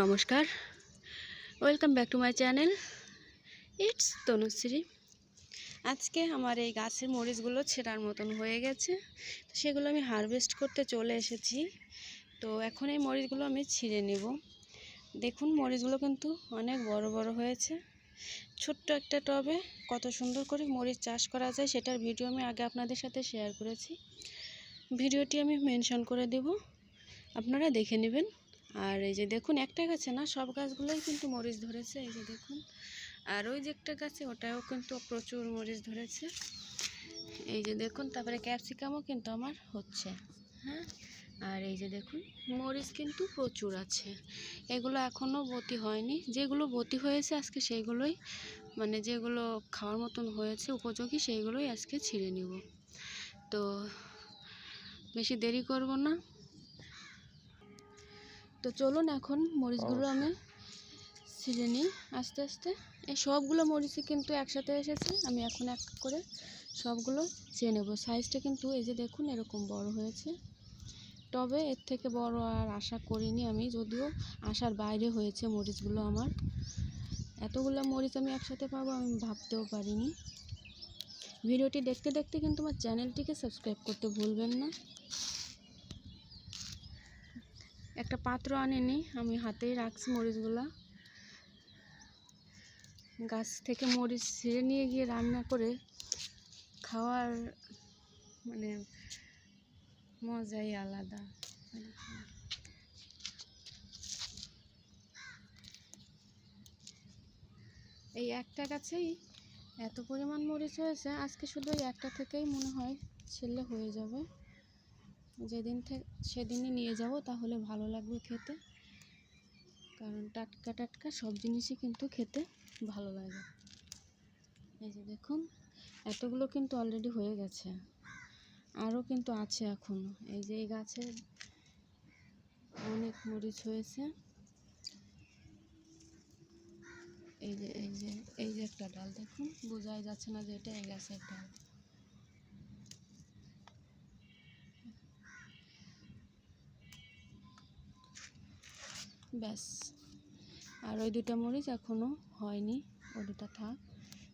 নমস্কার। Welcome back to my channel it's Tanushree আজকে আমার এই গাছের মরিচগুলো ছেঁড়ার মতন হয়ে গেছে। তো সেগুলো আমি হারভেস্ট করতে চলে এসেছি। তো এখন এই মরিচগুলো আমি ছিঁড়ে নেব। দেখুন, মরিচগুলো কিন্তু অনেক বড় বড় হয়েছে। ছোট্ট একটা টবে কত সুন্দর করে মরিচ চাষ করা যায় সেটার ভিডিও আমি আগে আপনাদের সাথে শেয়ার করেছি। ভিডিওটি আমি মেনশন করে দেব। আপনারা দেখে নেবেন। আর এই যে দেখুন, একটা গাছে না, সব গাছগুলোই কিন্তু মরিচ ধরেছে, এই যে দেখুন। আর ওই যে একটা গাছে, ওটাও কিন্তু প্রচুর মরিচ ধরেছে। এই যে দেখুন, তারপরে ক্যাপসিকামও কিন্তু আমার হচ্ছে হ্যাঁ? আর এই যে দেখুন, মরিচ কিন্তু প্রচুর আছে। এগুলো এখনও বতি হয়নি। যেগুলো বতি হয়েছে আজকে, সেইগুলোই মানে যেগুলো খাওয়ার মতন হয়েছে, উপযোগী, সেইগুলোই আজকে ছিঁড়ে নিব। তো বেশি দেরি করব না। তো চলুন এখন মরিচগুলো আমি ছিঁড়ে নিই আস্তে আস্তে। এই সবগুলো মরিচই কিন্তু একসাথে এসেছে আমি এখন এক করে সবগুলো চেয়ে নেব। সাইজটা কিন্তু এই যে দেখুন এরকম বড় হয়েছে। তবে এর থেকে বড় আর আশা করিনি আমি যদিও আশার বাইরে হয়েছে মরিচগুলো আমার। এতগুলো মরিচ আমি একসাথে পাবো আমি ভাবতেও পারিনি। ভিডিওটি দেখতে দেখতে কিন্তু আমার চ্যানেলটিকে সাবস্ক্রাইব করতে ভুলবেন না। একটা পাত্র আনিনি, আমি হাতেই রাখছি মরিচগুলা। গাছ থেকে মরিচ ছিঁড়ে নিয়ে গিয়ে রান্না করে খাওয়ার মানে মজাই আলাদা। এই একটা গাছেই এত পরিমাণ মরিচ হয়েছে, আজকে শুধু এই একটা থেকেই মনে হয় ছেলে হয়ে যাবে। যেদিন থেকে সেদিনই নিয়ে যাব, তাহলে ভালো লাগবে খেতে। কারণ টাটকা টাটকা সব জিনিসই কিন্তু খেতে ভালো লাগে। এই যে দেখুন, এতগুলো কিন্তু অলরেডি হয়ে গেছে। আরও কিন্তু আছে এখনও এই যে এই গাছে অনেক মরিচ হয়েছে। এই যে এই যে এই যে একটা ডাল দেখুন, বোঝাই যাচ্ছে না যে এটা এই গাছের ডাল। ব্যাস। আর ওই দুটো মরিচ এখনও হয়নি ওই দুটা থাক,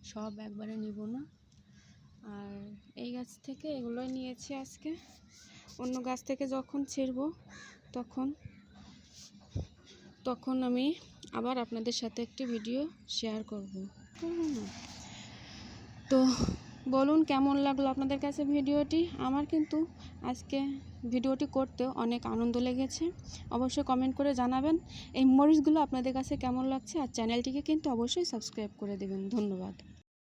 সব একবারে নিব না। আর এই গাছ থেকে এগুলোই নিয়েছি আজকে। অন্য গাছ থেকে যখন ছিঁড়ব তখন তখন আমি আবার আপনাদের সাথে একটি ভিডিও শেয়ার করব। তো বলুন কেমন লাগল আপনাদের কাছে ভিডিওটি? আমার কিন্তু আজকে ভিডিওটি করতে অনেক আনন্দ লেগেছে। অবশ্যই কমেন্ট করে জানাবেন এই মেমোরিজগুলো আপনাদের কাছে কেমন লাগছে? আর চ্যানেলটিকে কিন্তু অবশ্যই সাবস্ক্রাইব করে দেবেন। ধন্যবাদ।